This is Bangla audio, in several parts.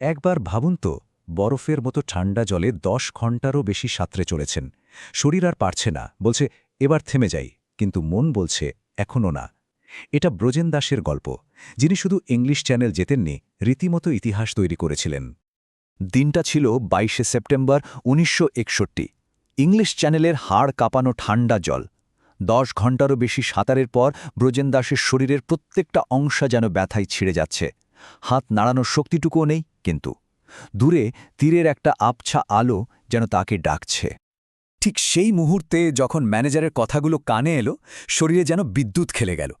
একবার ভাবুন তো, বরফের মতো ঠান্ডা জলে দশ ঘন্টারও বেশি সাঁতরে চলেছেন। শরীর আর পারছে না, বলছে, এবার থেমে যাই। কিন্তু মন বলছে এখনও না। এটা ব্রজেন দাসের গল্প। যিনি শুধু ইংলিশ চ্যানেল জেতেননি, রীতিমতো ইতিহাস তৈরি করেছিলেন। দিনটা ছিল বাইশে সেপ্টেম্বর উনিশশো একষট্টি। ইংলিশ চ্যানেলের হাড় কাঁপানো ঠান্ডা জল। দশ ঘন্টারও বেশি সাঁতারের পর ব্রজেন দাসের শরীরের প্রত্যেকটা অংশ যেন ব্যথায় ছিঁড়ে যাচ্ছে। হাত নাড়ানোর শক্তিটুকুও নেই, কিন্তু দূরে তীরের একটা আবছা আলো যেন তাকে ডাকছে। ঠিক সেই মুহূর্তে যখন ম্যানেজারের কথাগুলো কানে এলো, শরীরে যেন বিদ্যুৎ খেলে গেল।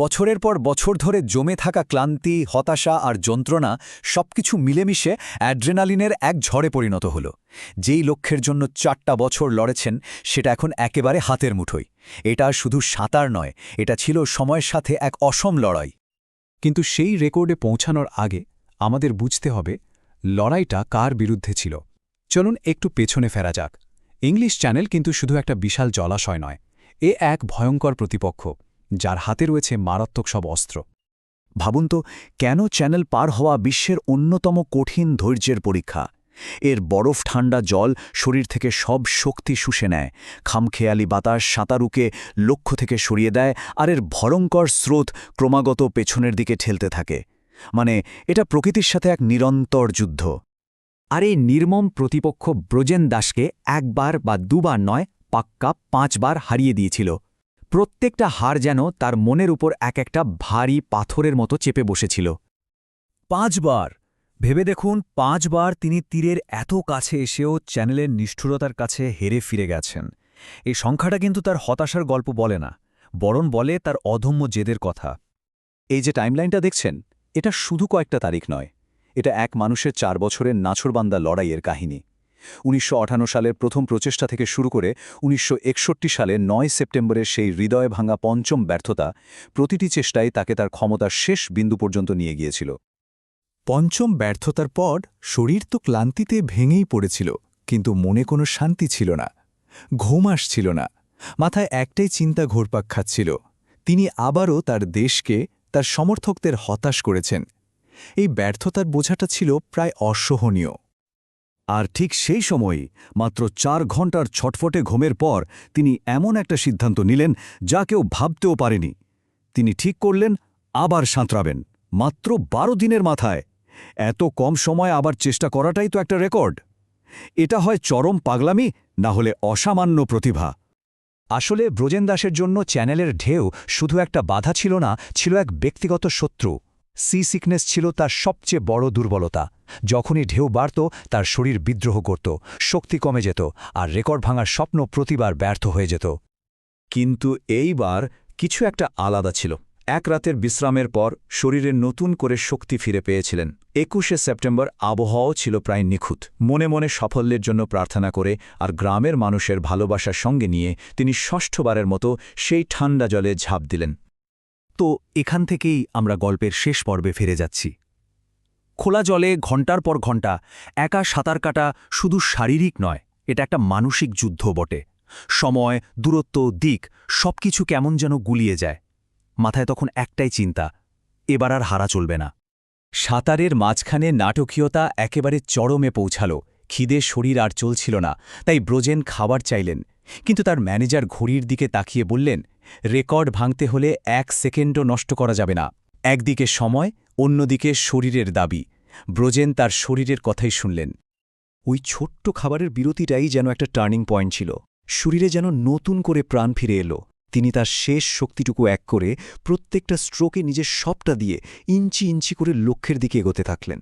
বছরের পর বছর ধরে জমে থাকা ক্লান্তি, হতাশা আর যন্ত্রণা সবকিছু মিলেমিশে অ্যাড্রেনালিনের এক ঝড়ে পরিণত হল। যেই লক্ষ্যের জন্য চারটা বছর লড়েছেন, সেটা এখন একেবারে হাতের মুঠোই এটা শুধু সাঁতার নয়, এটা ছিল সময়ের সাথে এক অসম লড়াই। কিন্তু সেই রেকর্ডে পৌঁছানোর আগে আমাদের বুঝতে হবে লড়াইটা কার বিরুদ্ধে ছিল। চলুন একটু পেছনে ফেরা যাক। ইংলিশ চ্যানেল কিন্তু শুধু একটা বিশাল জলাশয় নয়, এ এক ভয়ঙ্কর প্রতিপক্ষ, যার হাতে রয়েছে মারাত্মক সব অস্ত্র। ভাবুন তো, কেন চ্যানেল পার হওয়া বিশ্বের অন্যতম কঠিন ধৈর্যের পরীক্ষা? এর বরফ ঠান্ডা জল শরীর থেকে সব শক্তি শুষে নেয়। খামখেয়ালি বাতাস সাঁতারুকে লক্ষ্য থেকে সরিয়ে দেয় আর এর ভয়ঙ্কর স্রোত ক্রমাগত পেছনের দিকে ঠেলতে থাকে। মানে এটা প্রকৃতির সাথে এক নিরন্তর যুদ্ধ। আর এই নির্মম প্রতিপক্ষ ব্রজেন দাসকে একবার বা দুবার নয়, পাক্কা পাঁচবার হারিয়ে দিয়েছিল। প্রত্যেকটা হার যেন তার মনের উপর এক একটা ভারী পাথরের মতো চেপে বসেছিল। পাঁচবার! ভেবে দেখুন, পাঁচবার তিনি তীরের এত কাছে এসেও চ্যানেলের নিষ্ঠুরতার কাছে হেরে ফিরে গেছেন। এই সংখ্যাটা কিন্তু তার হতাশার গল্প বলে না বরণ বলে তার অধম্য জেদের কথা। এই যে টাইমলাইনটা দেখছেন, এটা শুধু কয়েকটা তারিখ নয়, এটা এক মানুষের চার বছরের নাছরবান্দা লড়াইয়ের কাহিনী। উনিশশো সালের প্রথম প্রচেষ্টা থেকে শুরু করে উনিশশো একষট্টি সালে নয় সেপ্টেম্বরের সেই হৃদয় ভাঙা পঞ্চম ব্যর্থতা প্রতিটি চেষ্টায় তাকে তার ক্ষমতার শেষ বিন্দু পর্যন্ত নিয়ে গিয়েছিল। পঞ্চম ব্যর্থতার পর শরীর তো ক্লান্তিতে ভেঙেই পড়েছিল, কিন্তু মনে কোনো শান্তি ছিল না, ঘুম আসছিল না, মাথায় একটাই চিন্তা ঘোরপাক খাচ্ছিল, তিনি আবারও তার দেশকে, তার সমর্থকদের হতাশ করেছেন। এই ব্যর্থতার বোঝাটা ছিল প্রায় অসহনীয়। আর ঠিক সেই সময়ই মাত্র চার ঘণ্টার ছটফটে ঘুমের পর, তিনি এমন একটা সিদ্ধান্ত নিলেন যা কেউ ভাবতেও পারেনি। তিনি ঠিক করলেন, আবার সাঁতরাবেন, মাত্র বারো দিনের মাথায়। এত কম সময় আবার চেষ্টা করাটাই তো একটা রেকর্ড। এটা হয় চরম পাগলামি, না হলে অসামান্য প্রতিভা। আসলে ব্রজেন দাসের জন্য চ্যানেলের ঢেউ শুধু একটা বাধা ছিল না, ছিল এক ব্যক্তিগত শত্রু। সি সিকনেস ছিল তার সবচেয়ে বড় দুর্বলতা। যখনই ঢেউ বাড়ত, তার শরীর বিদ্রোহ করত, শক্তি কমে যেত, আর রেকর্ড ভাঙার স্বপ্ন প্রতিবার ব্যর্থ হয়ে যেত। কিন্তু এইবার কিছু একটা আলাদা ছিল। এক রাতের বিশ্রামের পর শরীরে নতুন করে শক্তি ফিরে পেয়েছিলেন। একুশে সেপ্টেম্বর আবহাওয়াও ছিল প্রায় নিখুঁত। মনে মনে সাফল্যের জন্য প্রার্থনা করে আর গ্রামের মানুষের ভালোবাসার সঙ্গে নিয়ে তিনি ষষ্ঠবারের মতো সেই ঠান্ডা জলে ঝাঁপ দিলেন। তো এখান থেকেই আমরা গল্পের শেষ পর্বে ফিরে যাচ্ছি। খোলা জলে ঘণ্টার পর ঘণ্টা একা সাঁতার কাটা শুধু শারীরিক নয়, এটা একটা মানসিক যুদ্ধ বটে। সময়, দূরত্ব, দিক সবকিছু কেমন যেন গুলিয়ে যায়। মাথায় তখন একটাই চিন্তা, এবার আর হারা চলবে না। সাঁতারের মাঝখানে নাটকীয়তা একেবারে চরমে পৌঁছাল, খিদে শরীর আর চলছিল না, তাই ব্রোজেন খাবার চাইলেন, কিন্তু তার ম্যানেজার ঘড়ির দিকে তাকিয়ে বললেন, রেকর্ড ভাঙতে হলে এক সেকেন্ডও নষ্ট করা যাবে না, একদিকে সময়, অন্যদিকে শরীরের দাবি। ব্রোজেন তার শরীরের কথাই শুনলেন। ওই ছোট্ট খাবারের বিরতিটাই যেন একটা টার্নিং পয়েন্ট ছিল, শরীরে যেন নতুন করে প্রাণ ফিরে এলো। তিনি তার শেষ শক্তিটুকু এক করে প্রত্যেকটা স্ট্রোকে নিজের সবটা দিয়ে ইঞ্চি ইঞ্চি করে লক্ষ্যের দিকে এগোতে থাকলেন।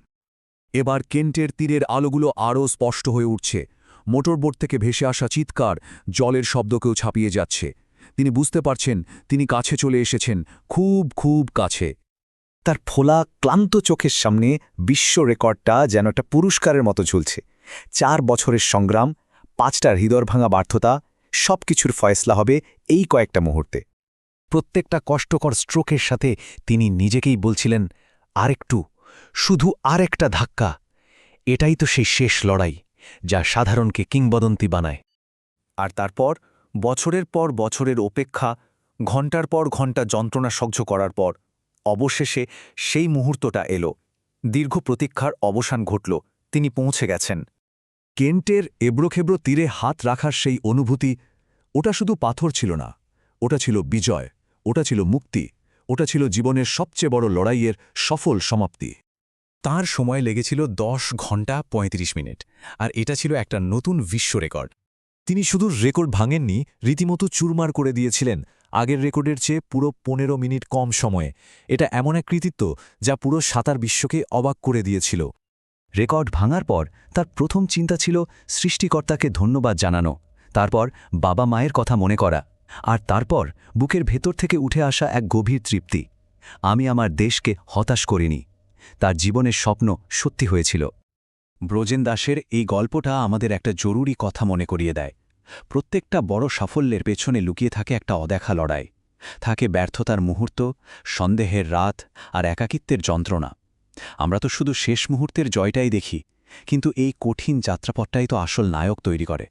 এবার কেন্টের তীরের আলোগুলো আরও স্পষ্ট হয়ে উঠছে। মোটরবোট থেকে ভেসে আসা চিৎকার জলের শব্দকেও ছাপিয়ে যাচ্ছে। তিনি বুঝতে পারছেন তিনি কাছে চলে এসেছেন, খুব খুব কাছে। তার ফোলা, ক্লান্ত চোখের সামনে বিশ্ব রেকর্ডটা যেন একটা পুরস্কারের মতো ঝুলছে। চার বছরের সংগ্রাম, পাঁচটার হৃদয়ভাঙা ব্যর্থতা সব কিছুর ফয়সলা হবে এই কয়েকটা মুহূর্তে। প্রত্যেকটা কষ্টকর স্ট্রোকের সাথে তিনি নিজেকেই বলছিলেন, আরেকটু, শুধু আর একটা ধাক্কা। এটাই তো সেই শেষ লড়াই, যা সাধারণকে কিংবদন্তি বানায়। আর তারপর, বছরের পর বছরের অপেক্ষা, ঘণ্টার পর ঘণ্টা যন্ত্রণা সহ্য করার পর, অবশেষে সেই মুহূর্তটা এলো। দীর্ঘ প্রতীক্ষার অবসান ঘটল, তিনি পৌঁছে গেছেন। কেন্টের এবড়োখেবড়ো তীরে হাত রাখার সেই অনুভূতি, ওটা শুধু পাথর ছিল না, ওটা ছিল বিজয়, ওটা ছিল মুক্তি, ওটা ছিল জীবনের সবচেয়ে বড় লড়াইয়ের সফল সমাপ্তি। তার সময় লেগেছিল দশ ঘণ্টা ৩৫ মিনিট, আর এটা ছিল একটা নতুন বিশ্ব রেকর্ড। তিনি শুধু রেকর্ড ভাঙেননি, রীতিমতো চুরমার করে দিয়েছিলেন, আগের রেকর্ডের চেয়ে পুরো পনেরো মিনিট কম সময়ে। এটা এমন এক কৃতিত্ব যা পুরো সাঁতার বিশ্বকে অবাক করে দিয়েছিল। রেকর্ড ভাঙার পর তার প্রথম চিন্তা ছিল সৃষ্টিকর্তাকে ধন্যবাদ জানানো, তারপর বাবা মায়ের কথা মনে করা, আর তারপর বুকের ভেতর থেকে উঠে আসা এক গভীর তৃপ্তি। আমি আমার দেশকে হতাশ করিনি, তার জীবনের স্বপ্ন সত্যি হয়েছিল। ব্রজেন দাসের এই গল্পটা আমাদের একটা জরুরি কথা মনে করিয়ে দেয়। প্রত্যেকটা বড় সাফল্যের পেছনে লুকিয়ে থাকে একটা অদেখা লড়াই। থাকে ব্যর্থতার মুহূর্ত, সন্দেহের রাত আর একাকিত্বের যন্ত্রণা। আমরা তো শুধু শেষ মুহূর্তের জয়টাই দেখি, কিন্তু এই কঠিন যাত্রাপথটাই তো আসল নায়ক তৈরি করে।